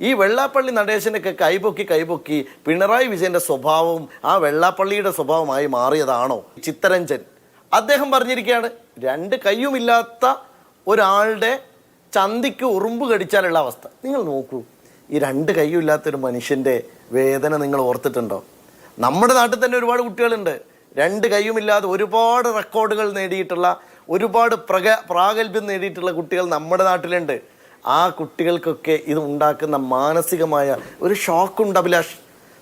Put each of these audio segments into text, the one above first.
ഈ വെള്ളാപ്പള്ളി നടേശനൊക്കെ കൈപൊക്കി കൈപൊക്കി പിണറായി വിജയന്റെ സ്വഭാവവും ആ വെള്ളാപ്പള്ളിയുടെ സ്വഭാവമായി മാറിയതാണോ ചിത്തരഞ്ജൻ? അദ്ദേഹം പറഞ്ഞിരിക്കുകയാണ് രണ്ട് കൈയുമില്ലാത്ത ഒരാളുടെ ചന്തിക്ക് ഉറുമ്പ് കടിച്ചാലുള്ള അവസ്ഥ. നിങ്ങൾ നോക്കൂ ഈ രണ്ട് കൈയും ഇല്ലാത്തൊരു മനുഷ്യന്റെ വേദന നിങ്ങൾ ഓർത്തിട്ടുണ്ടോ? നമ്മുടെ നാട്ടിൽ തന്നെ ഒരുപാട് കുട്ടികളുണ്ട്. രണ്ട് കൈയുമില്ലാതെ ഒരുപാട് റെക്കോർഡുകൾ നേടിയിട്ടുള്ള ഒരുപാട് പ്രഗ പ്രാഗൽഭ്യം നേടിയിട്ടുള്ള കുട്ടികൾ നമ്മുടെ നാട്ടിലുണ്ട്. ആ കുട്ടികൾക്കൊക്കെ ഇത് ഉണ്ടാക്കുന്ന മാനസികമായ ഒരു ഷോക്കുണ്ട് അഭിലാഷ്.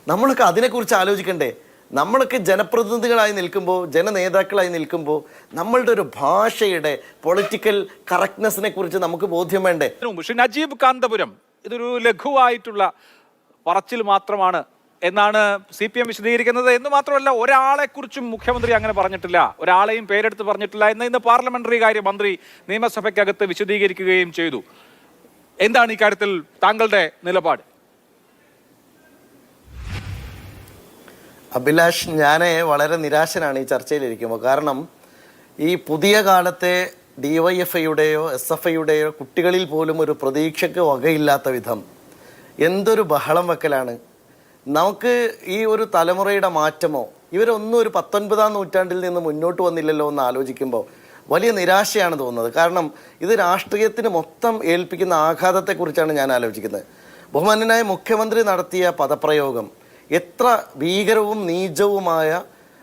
നമ്മളൊക്കെ അതിനെക്കുറിച്ച് ആലോചിക്കണ്ടേ? നമ്മളൊക്കെ ജനപ്രതിനിധികളായി നിൽക്കുമ്പോൾ ജനനേതാക്കളായി നിൽക്കുമ്പോൾ നമ്മളുടെ ഒരു ഭാഷയുടെ പൊളിറ്റിക്കൽ കറക്റ്റ്നെസ്സിനെ കുറിച്ച് നമുക്ക് ബോധ്യം വേണ്ടേ? പക്ഷേ നജീബ് കാന്തപുരം ഇതൊരു ലഘുവായിട്ടുള്ള പറച്ചിൽ മാത്രമാണ് എന്നാണ് സി പി എം വിശദീകരിക്കുന്നത്. എന്ന് മാത്രമല്ല ഒരാളെക്കുറിച്ചും മുഖ്യമന്ത്രി അങ്ങനെ പറഞ്ഞിട്ടില്ല. ഒരാളെയും പേരെടുത്ത് പറഞ്ഞിട്ടില്ല എന്ന് ഇന്ന് പാർലമെന്ററി കാര്യ മന്ത്രി നിയമസഭയ്ക്കകത്ത് വിശദീകരിക്കുകയും ചെയ്തു. എന്താണ് ഈ കാര്യത്തിൽ താങ്കളുടെ നിലപാട്? അഭിലാഷ് ഞാൻ വളരെ നിരാശനാണ് ഈ ചർച്ചയിലിരിക്കുമ്പോൾ. കാരണം ഈ പുതിയ കാലത്തെ ഡി വൈ എഫ് ഐയുടെയോ എസ് എഫ് ഐയുടെയോ കുട്ടികളിൽ പോലും ഒരു പ്രതീക്ഷയ്ക്ക് വകയില്ലാത്ത വിധം എന്തൊരു ബഹളം വെക്കലാണ്. നമുക്ക് ഈ ഒരു തലമുറയുടെ മാറ്റമോ ഇവരൊന്നും ഒരു പത്തൊൻപതാം നൂറ്റാണ്ടിൽ നിന്ന് മുന്നോട്ട് വന്നില്ലല്ലോ എന്ന് ആലോചിക്കുമ്പോൾ വലിയ നിരാശയാണ് തോന്നുന്നത്. കാരണം ഇത് രാഷ്ട്രീയത്തിന് മൊത്തം ഏൽപ്പിക്കുന്ന ആഘാതത്തെക്കുറിച്ചാണ് ഞാൻ ആലോചിക്കുന്നത്. ബഹുമാനനായ മുഖ്യമന്ത്രി നടത്തിയ പദപ്രയോഗം എത്ര ഭീകരവും നീചവുമായ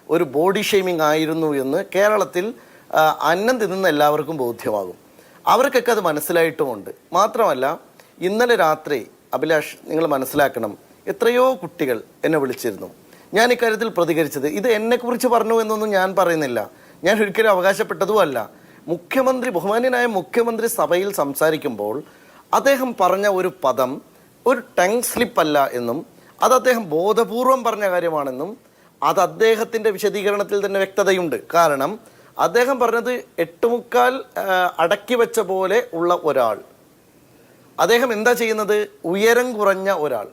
ഒരു ബോഡി ഷെയ്മിംഗ് ആയിരുന്നു എന്ന് കേരളത്തിൽ അന്നം തിന്നുന്ന എല്ലാവർക്കും ബോധ്യമാകും. അവർക്കൊക്കെ അത് മനസ്സിലായിട്ടുമുണ്ട്. മാത്രമല്ല ഇന്നലെ രാത്രി അഭിലാഷ് നിങ്ങൾ മനസ്സിലാക്കണം എത്രയോ കുട്ടികൾ എന്നെ വിളിച്ചിരുന്നു. ഞാൻ ഇക്കാര്യത്തിൽ പ്രതികരിച്ചത് ഇത് എന്നെക്കുറിച്ച് പറഞ്ഞു എന്നൊന്നും ഞാൻ പറയുന്നില്ല. ഞാൻ ഒരിക്കലും അവകാശപ്പെട്ടതുമല്ല. മുഖ്യമന്ത്രി ബഹുമാന്യനായ മുഖ്യമന്ത്രി സഭയിൽ സംസാരിക്കുമ്പോൾ അദ്ദേഹം പറഞ്ഞ ഒരു പദം ഒരു ടങ് സ്ലിപ്പ് അല്ല എന്നും അത് അദ്ദേഹം ബോധപൂർവം പറഞ്ഞ കാര്യമാണെന്നും അത് അദ്ദേഹത്തിന്റെ വിശദീകരണത്തിൽ തന്നെ വ്യക്തതയുണ്ട്. കാരണം അദ്ദേഹം പറഞ്ഞത് എട്ടുമുക്കാൽ അടക്കി വെച്ച പോലെ ഉള്ള ഒരാൾ. അദ്ദേഹം എന്താ ചെയ്യുന്നത്? ഉയരം കുറഞ്ഞ ഒരാൾ.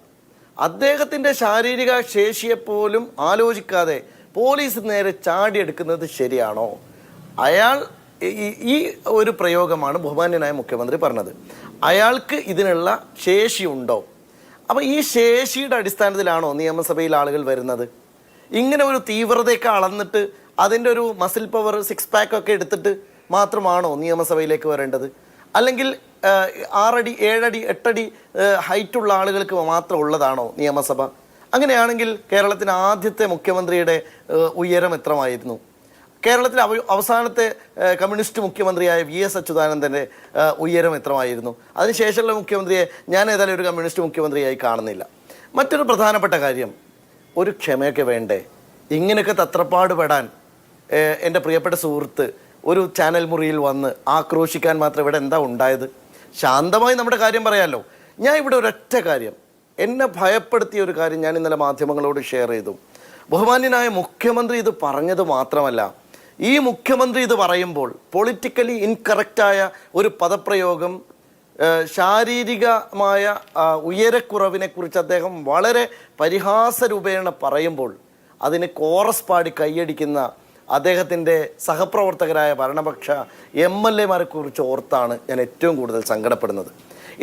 അദ്ദേഹത്തിന്റെ ശാരീരിക ശേഷിയെപ്പോലും ആലോചിക്കാതെ പോലീസ് നേരെ ചാടിയെടുക്കുന്നത് ശരിയാണോ? അയാൾ ഈ- ഒരു പ്രയോഗമാണ് ബഹുമാന്യനായ മുഖ്യമന്ത്രി പറഞ്ഞത്. അയാൾക്ക് ഇതിനുള്ള ശേഷിയുണ്ടോ? അപ്പോൾ ഈ ശേഷിയുടെ അടിസ്ഥാനത്തിലാണോ നിയമസഭയിൽ ആളുകൾ വരുന്നത്? ഇങ്ങനെ ഒരു തീവ്രതയൊക്കെ അളന്നിട്ട് അതിന്റെ ഒരു മസിൽ പവർ സിക്സ് പാക്ക് ഒക്കെ എടുത്തിട്ട് മാത്രമാണോ നിയമസഭയിലേക്ക് വരേണ്ടത്? അല്ലെങ്കിൽ ആറടി ഏഴടി എട്ടടി ഹൈറ്റുള്ള ആളുകൾക്ക് മാത്രം ഉള്ളതാണോ നിയമസഭ? അങ്ങനെയാണെങ്കിൽ കേരളത്തിന് ആദ്യത്തെ മുഖ്യമന്ത്രിയുടെ ഉയരം എത്രമായിരുന്നു? കേരളത്തിലെ അവ അവസാനത്തെ കമ്മ്യൂണിസ്റ്റ് മുഖ്യമന്ത്രിയായ വി എസ് അച്യുതാനന്ദന്റെ ഉയരം എത്രമായിരുന്നു? അതിനുശേഷമുള്ള മുഖ്യമന്ത്രിയെ ഞാൻ ഏതായാലും ഒരു കമ്മ്യൂണിസ്റ്റ് മുഖ്യമന്ത്രിയായി കാണുന്നില്ല. മറ്റൊരു പ്രധാനപ്പെട്ട കാര്യം ഒരു ക്ഷമയൊക്കെ വേണ്ടേ? ഇങ്ങനെയൊക്കെ തത്രപ്പാട് പെടാൻ എന്റെ പ്രിയപ്പെട്ട സുഹൃത്ത് ഒരു ചാനൽ മുറിയിൽ വന്ന് ആക്രോശിക്കാൻ മാത്രം ഇവിടെ എന്താ ഉണ്ടായത്? ശാന്തമായി നമ്മുടെ കാര്യം പറയാമല്ലോ ഞാൻ ഇവിടെ ഒരൊറ്റ കാര്യം എന്നെ ഭയപ്പെടുത്തിയ ഒരു കാര്യം ഞാൻ ഇന്നലെ മാധ്യമങ്ങളോട് ഷെയർ ചെയ്തു. ബഹുമാന്യനായ മുഖ്യമന്ത്രി ഇത് പറഞ്ഞത് മാത്രമല്ല ഈ മുഖ്യമന്ത്രി ഇത് പറയുമ്പോൾ പൊളിറ്റിക്കലി ഇൻകറക്റ്റായ ഒരു പദപ്രയോഗം ശാരീരികമായ ഉയരക്കുറവിനെ കുറിച്ച് അദ്ദേഹം വളരെ പരിഹാസ രൂപേണ പറയുമ്പോൾ അതിന് കോറസ് പാടി കൈയടിക്കുന്ന അദ്ദേഹത്തിന്റെ സഹപ്രവർത്തകരായ ഭരണപക്ഷ എം എൽ എമാരെ കുറിച്ച് ഓർത്താണ് ഞാൻ ഏറ്റവും കൂടുതൽ സങ്കടപ്പെടുന്നത്.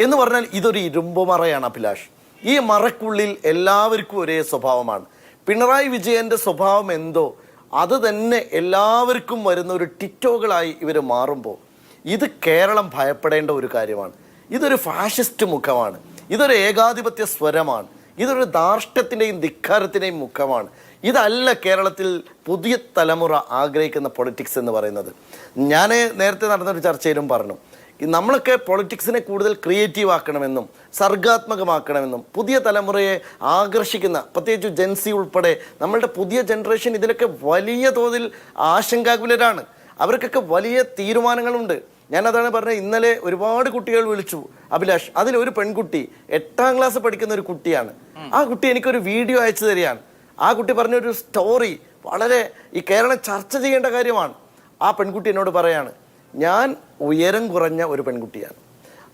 എന്ന് പറഞ്ഞാൽ ഇതൊരു ഇരുമ്പുമറയാണ് അഭിലാഷ്. ഈ മറക്കുള്ളിൽ എല്ലാവർക്കും ഒരേ സ്വഭാവമാണ്. പിണറായി വിജയന്റെ സ്വഭാവം എന്തോ അത് തന്നെ എല്ലാവർക്കും വരുന്ന ഒരു ടിറ്റോകളായി ഇവർ മാറുമ്പോൾ ഇത് കേരളം ഭയപ്പെടേണ്ട ഒരു കാര്യമാണ്. ഇതൊരു ഫാഷിസ്റ്റ് മുഖമാണ്. ഇതൊരു ഏകാധിപത്യ സ്വരമാണ്. ഇതൊരു ധാർഷ്ട്യത്തിന്റെയും ധിക്കാരത്തിന്റെയും മുഖമാണ്. ഇതല്ല കേരളത്തിൽ പുതിയ തലമുറ ആഗ്രഹിക്കുന്ന പൊളിറ്റിക്സ് എന്ന് പറയുന്നത്. ഞാൻ നേരത്തെ നടന്നൊരു ചർച്ചയിലും പറഞ്ഞു നമ്മളൊക്കെ പൊളിറ്റിക്സിനെ കൂടുതൽ ക്രിയേറ്റീവ് ആക്കണമെന്നും സർഗാത്മകമാക്കണമെന്നും പുതിയ തലമുറയെ ആകർഷിക്കുന്ന പ്രത്യേകിച്ച് ജെൻസി ഉൾപ്പെടെ നമ്മളുടെ പുതിയ ജനറേഷൻ ഇതിലൊക്കെ വലിയ തോതിൽ ആശങ്കാകുലരാണ്. അവർക്കൊക്കെ വലിയ തീരുമാനങ്ങളുണ്ട്. ഞാനതാണ് പറഞ്ഞത് ഇന്നലെ ഒരുപാട് കുട്ടികൾ വിളിച്ചു അഭിലാഷ് അതിലൊരു പെൺകുട്ടി എട്ടാം ക്ലാസ് പഠിക്കുന്ന ഒരു കുട്ടിയാണ്. ആ കുട്ടി എനിക്കൊരു വീഡിയോ അയച്ചു തരികയാണ്. ആ കുട്ടി പറഞ്ഞൊരു സ്റ്റോറി വളരെ ഈ കേരളം ചർച്ച ചെയ്യേണ്ട കാര്യമാണ്. ആ പെൺകുട്ടി എന്നോട് പറയാണ് ഞാൻ ഉയരം കുറഞ്ഞ ഒരു പെൺകുട്ടിയാണ്.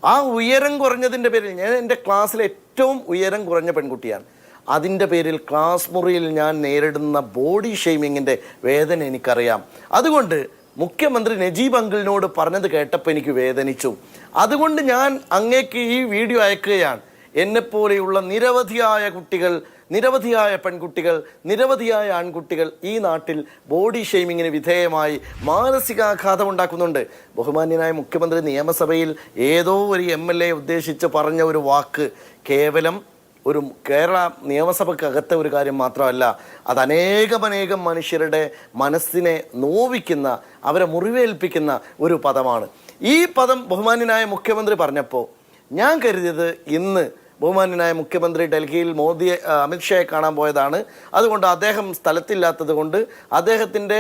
ആ ഉയരം കുറഞ്ഞതിന്റെ പേരിൽ ഞാൻ എന്റെ ക്ലാസ്സിലെ ഏറ്റവും ഉയരം കുറഞ്ഞ പെൺകുട്ടിയാണ്. അതിന്റെ പേരിൽ ക്ലാസ് മുറിയിൽ ഞാൻ നേരിടുന്ന ബോഡി ഷെയ്മിങ്ങിന്റെ വേദന എനിക്കറിയാം. അതുകൊണ്ട് മുഖ്യമന്ത്രി നജീബ് അങ്കിളിനോട് പറഞ്ഞത് കേട്ടപ്പോൾ എനിക്ക് വേദനിച്ചു. അതുകൊണ്ട് ഞാൻ അങ്ങേക്ക് ഈ വീഡിയോ അയക്കുകയാണ്. എന്നെപ്പോലെയുള്ള നിരവധിയായ കുട്ടികൾ നിരവധിയായ പെൺകുട്ടികൾ നിരവധിയായ ആൺകുട്ടികൾ ഈ നാട്ടിൽ ബോഡി ഷെയ്മിങ്ങിന് വിധേയമായി മാനസികാഘാതം ഉണ്ടാക്കുന്നുണ്ട്. ബഹുമാന്യനായ മുഖ്യമന്ത്രി നിയമസഭയിൽ ഏതോ ഒരു എം എൽ എ ഉദ്ദേശിച്ച് പറഞ്ഞ ഒരു വാക്ക് കേവലം ഒരു കേരള നിയമസഭക്കകത്തെ ഒരു കാര്യം മാത്രമല്ല അത് അനേകമനേകം മനുഷ്യരുടെ മനസ്സിനെ നോവിക്കുന്ന അവരെ മുറിവേൽപ്പിക്കുന്ന ഒരു പദമാണ്. ഈ പദം ബഹുമാന്യനായ മുഖ്യമന്ത്രി പറഞ്ഞപ്പോൾ ഞാൻ കരുതിയത് ഇന്ന് ബഹുമാന്യനായ മുഖ്യമന്ത്രി ഡൽഹിയിൽ മോദിയെ അമിത്ഷായെ കാണാൻ പോയതാണ്. അതുകൊണ്ട് അദ്ദേഹം സ്ഥലത്തില്ലാത്തത് കൊണ്ട് അദ്ദേഹത്തിന്റെ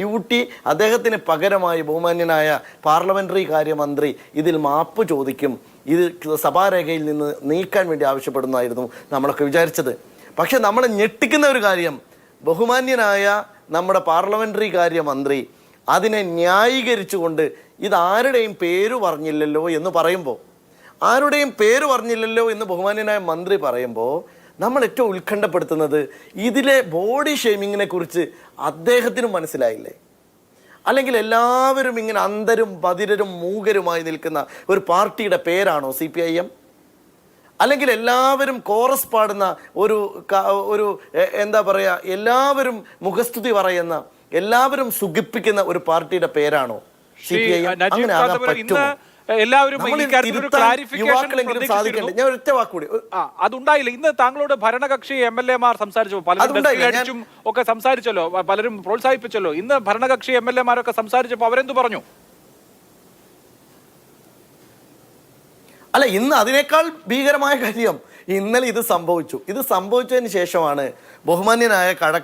ഡ്യൂട്ടി അദ്ദേഹത്തിന് പകരമായി ബഹുമാന്യനായ പാർലമെന്ററി കാര്യമന്ത്രി ഇതിൽ മാപ്പ് ചോദിക്കും. ഇത് സഭാരേഖയിൽ നിന്ന് നീക്കാൻ വേണ്ടി ആവശ്യപ്പെടുന്നതായിരുന്നു നമ്മളൊക്കെ വിചാരിച്ചത്. പക്ഷേ നമ്മളെ ഞെട്ടിക്കുന്ന ഒരു കാര്യം ബഹുമാന്യനായ നമ്മുടെ പാർലമെന്ററി കാര്യമന്ത്രി അതിനെ ന്യായീകരിച്ചുകൊണ്ട് ഇതാരുടെയും പേര് പറഞ്ഞില്ലല്ലോ എന്ന് പറയുമ്പോൾ ആരുടെയും പേര് പറഞ്ഞില്ലല്ലോ എന്ന് ബഹുമാന്യനായ മന്ത്രി പറയുമ്പോൾ നമ്മൾ ഏറ്റവും ഉത്കണ്ഠപ്പെടുത്തുന്നത് ഇതിലെ ബോഡി ഷെയ്മിങ്ങിനെ കുറിച്ച് അദ്ദേഹത്തിനും മനസ്സിലായില്ലേ? അല്ലെങ്കിൽ എല്ലാവരും ഇങ്ങനെ അന്തരും ബതിരരും മൂകരുമായി നിൽക്കുന്ന ഒരു പാർട്ടിയുടെ പേരാണോ സി പി ഐ എം അല്ലെങ്കിൽ എല്ലാവരും കോറസ് പാടുന്ന ഒരു ഒരു എന്താ പറയുക എല്ലാവരും മുഖസ്തുതി പറയുന്ന എല്ലാവരും സുഖിപ്പിക്കുന്ന ഒരു പാർട്ടിയുടെ പേരാണോ സി പി ഐ എം അങ്ങനെ ആകാൻ പറ്റുമോ? എല്ലാവരും ഞാൻ ഒറ്റ വാക്കുകൂടി അതുണ്ടായില്ല. ഇന്ന് താങ്കളോട് ഭരണകക്ഷി എം എൽ എമാർ സംസാരിച്ചു പലരും ഒക്കെ സംസാരിച്ചല്ലോ. പലരും പ്രോത്സാഹിപ്പിച്ചല്ലോ. ഇന്ന് ഭരണകക്ഷി എം എൽ എമാരൊക്കെ സംസാരിച്ചപ്പോൾ അവരെന്തു പറഞ്ഞു? അല്ല ഇന്ന് അതിനേക്കാൾ ഭീകരമായ കാര്യം ഇന്നലെ ഇത് സംഭവിച്ചു. ഇത് സംഭവിച്ചതിന് ശേഷമാണ് ബഹുമാന്യനായ കട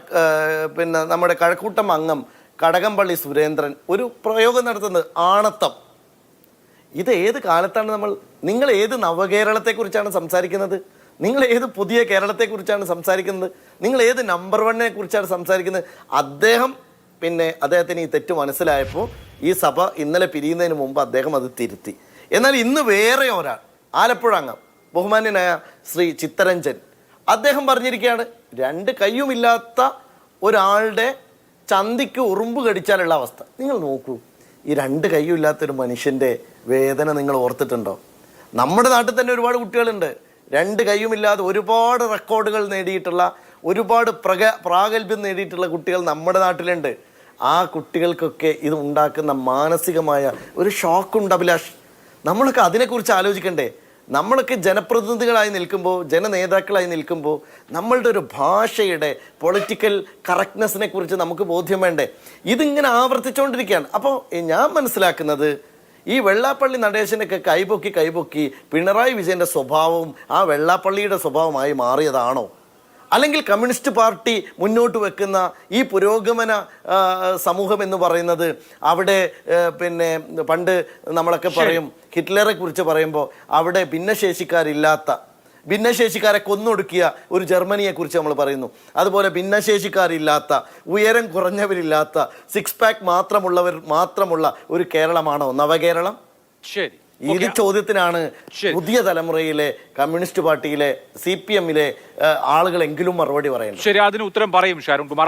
പിന്നെ നമ്മുടെ കഴക്കൂട്ടം അംഗം കടകംപള്ളി സുരേന്ദ്രൻ ഒരു പ്രയോഗം നടത്തുന്നത് ആണത്തം. ഇത് ഏത് കാലത്താണ് നമ്മൾ നിങ്ങൾ ഏത് നവകേരളത്തെക്കുറിച്ചാണ് സംസാരിക്കുന്നത്? നിങ്ങൾ ഏത് പുതിയ കേരളത്തെക്കുറിച്ചാണ് സംസാരിക്കുന്നത്? നിങ്ങൾ ഏത് നമ്പർ വണ്ണിനെ കുറിച്ചാണ് സംസാരിക്കുന്നത്? അദ്ദേഹം പിന്നെ അദ്ദേഹത്തിന് ഈ തെറ്റ് മനസ്സിലായപ്പോൾ ഈ സഭ ഇന്നലെ പിരിയുന്നതിന് മുമ്പ് അദ്ദേഹം അത് തിരുത്തി. എന്നാൽ ഇന്ന് വേറെ ഒരാൾ ആലപ്പുഴ അംഗം ബഹുമാന്യനായ ശ്രീ ചിത്തരഞ്ജൻ. അദ്ദേഹം പറഞ്ഞിരിക്കുകയാണ് രണ്ട് കൈയുമില്ലാത്ത ഒരാളുടെ ചന്തിക്ക് ഉറുമ്പ് കടിച്ചാലുള്ള അവസ്ഥ. നിങ്ങൾ നോക്കൂ. ഈ രണ്ട് കൈയും ഇല്ലാത്തൊരു മനുഷ്യന്റെ വേദന നിങ്ങൾ ഓർത്തിട്ടുണ്ടോ? നമ്മുടെ നാട്ടിൽ തന്നെ ഒരുപാട് കുട്ടികളുണ്ട്. രണ്ട് കൈയുമില്ലാതെ ഒരുപാട് റെക്കോർഡുകൾ നേടിയിട്ടുള്ള ഒരുപാട് പ്രക പ്രാഗൽഭ്യം നേടിയിട്ടുള്ള കുട്ടികൾ നമ്മുടെ നാട്ടിലുണ്ട്. ആ കുട്ടികൾക്കൊക്കെ ഇത് ഉണ്ടാക്കുന്ന മാനസികമായ ഒരു ഷോക്കുണ്ട് അഭിലാഷ്. നമ്മളൊക്കെ അതിനെക്കുറിച്ച് ആലോചിക്കണ്ടേ? നമ്മളൊക്കെ ജനപ്രതിനിധികളായി നിൽക്കുമ്പോൾ ജനനേതാക്കളായി നിൽക്കുമ്പോൾ നമ്മളുടെ ഒരു ഭാഷയുടെ പൊളിറ്റിക്കൽ കറക്റ്റ്നെസ്സിനെ കുറിച്ച് നമുക്ക് ബോധ്യം വേണ്ടേ? ഇതിങ്ങനെ ആവർത്തിച്ചുകൊണ്ടിരിക്കുകയാണ് അപ്പോൾ ഞാൻ മനസ്സിലാക്കുന്നത് ഈ വെള്ളാപ്പള്ളി നടേശനൊക്കെ കൈപൊക്കി കൈപൊക്കി പിണറായി വിജയന്റെ സ്വഭാവവും ആ വെള്ളാപ്പള്ളിയുടെ സ്വഭാവമായി മാറിയതാണോ? അല്ലെങ്കിൽ കമ്മ്യൂണിസ്റ്റ് പാർട്ടി മുന്നോട്ട് വെക്കുന്ന ഈ പുരോഗമന സമൂഹം എന്ന് പറയുന്നത് അവിടെ പിന്നെ പണ്ട് നമ്മളൊക്കെ പറയും ഹിറ്റ്ലറെ കുറിച്ച് പറയുമ്പോൾ അവിടെ ഭിന്നശേഷിക്കാരില്ലാത്ത ഭിന്നശേഷിക്കാരെ കൊന്നൊടുക്കിയ ഒരു ജർമ്മനിയെക്കുറിച്ച് നമ്മൾ പറയുന്നു. അതുപോലെ ഭിന്നശേഷിക്കാരില്ലാത്ത ഉയരം കുറഞ്ഞവരില്ലാത്ത സിക്സ് പാക്ക് മാത്രമുള്ളവർ മാത്രമുള്ള ഒരു കേരളമാണോ നവകേരളം? ശരി. ഈ ചോദ്യത്തിനാണ്. പുതിയ തലമുറയിലെ കമ്മ്യൂണിസ്റ്റ് പാർട്ടിയിലെ സി പി എമ്മിലെ ആളുകളെങ്കിലും മറുപടി പറയുന്നത് ശരി അതിന് ഉത്തരം പറയും ഷാരൂൺ കുമാർ.